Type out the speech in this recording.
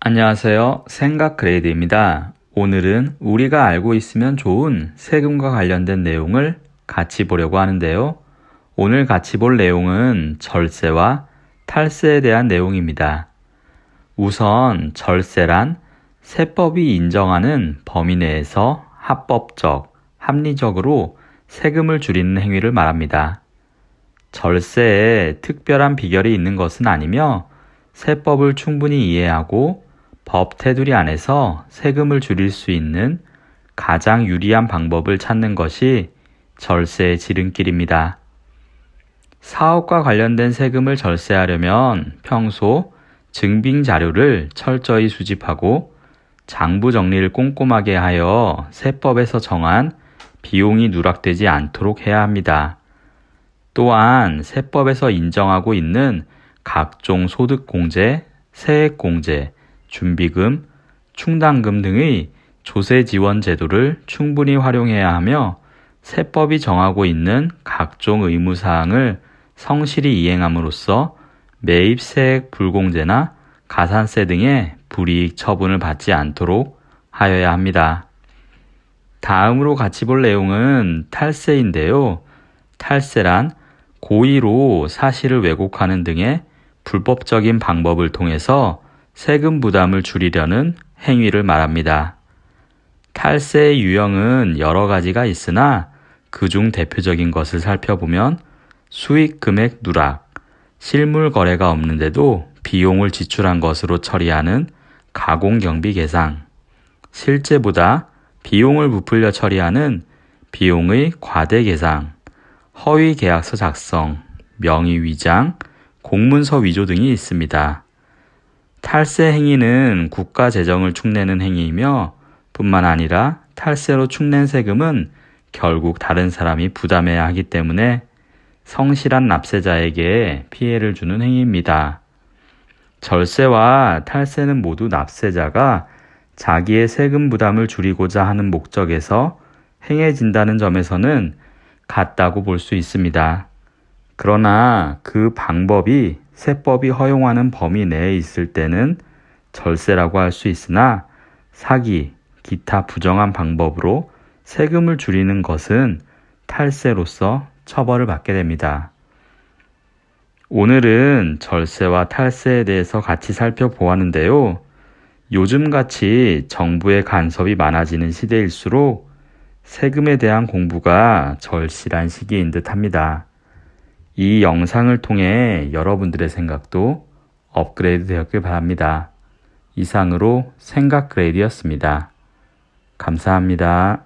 안녕하세요. 생각 그레이드입니다. 오늘은 우리가 알고 있으면 좋은 세금과 관련된 내용을 같이 보려고 하는데요. 오늘 같이 볼 내용은 절세와 탈세에 대한 내용입니다. 우선 절세란 세법이 인정하는 범위 내에서 합법적, 합리적으로 세금을 줄이는 행위를 말합니다. 절세에 특별한 비결이 있는 것은 아니며 세법을 충분히 이해하고 법 테두리 안에서 세금을 줄일 수 있는 가장 유리한 방법을 찾는 것이 절세의 지름길입니다. 사업과 관련된 세금을 절세하려면 평소 증빙 자료를 철저히 수집하고 장부 정리를 꼼꼼하게 하여 세법에서 정한 비용이 누락되지 않도록 해야 합니다. 또한 세법에서 인정하고 있는 각종 소득공제, 세액공제, 준비금, 충당금 등의 조세 지원 제도를 충분히 활용해야 하며 세법이 정하고 있는 각종 의무 사항을 성실히 이행함으로써 매입세액 불공제나 가산세 등의 불이익 처분을 받지 않도록 하여야 합니다. 다음으로 같이 볼 내용은 탈세인데요. 탈세란 고의로 사실을 왜곡하는 등의 불법적인 방법을 통해서 세금 부담을 줄이려는 행위를 말합니다. 탈세의 유형은 여러 가지가 있으나 그중 대표적인 것을 살펴보면 수익 금액 누락, 실물 거래가 없는데도 비용을 지출한 것으로 처리하는 가공 경비 계상, 실제보다 비용을 부풀려 처리하는 비용의 과대 계상, 허위 계약서 작성, 명의 위장, 공문서 위조 등이 있습니다. 탈세 행위는 국가 재정을 축내는 행위이며 뿐만 아니라 탈세로 축낸 세금은 결국 다른 사람이 부담해야 하기 때문에 성실한 납세자에게 피해를 주는 행위입니다. 절세와 탈세는 모두 납세자가 자기의 세금 부담을 줄이고자 하는 목적에서 행해진다는 점에서는 같다고 볼 수 있습니다. 그러나 그 방법이 세법이 허용하는 범위 내에 있을 때는 절세라고 할 수 있으나 사기, 기타 부정한 방법으로 세금을 줄이는 것은 탈세로서 처벌을 받게 됩니다. 오늘은 절세와 탈세에 대해서 같이 살펴보았는데요. 요즘같이 정부의 간섭이 많아지는 시대일수록 세금에 대한 공부가 절실한 시기인 듯 합니다. 이 영상을 통해 여러분들의 생각도 업그레이드 되었길 바랍니다. 이상으로 생각 그레이드였습니다. 감사합니다.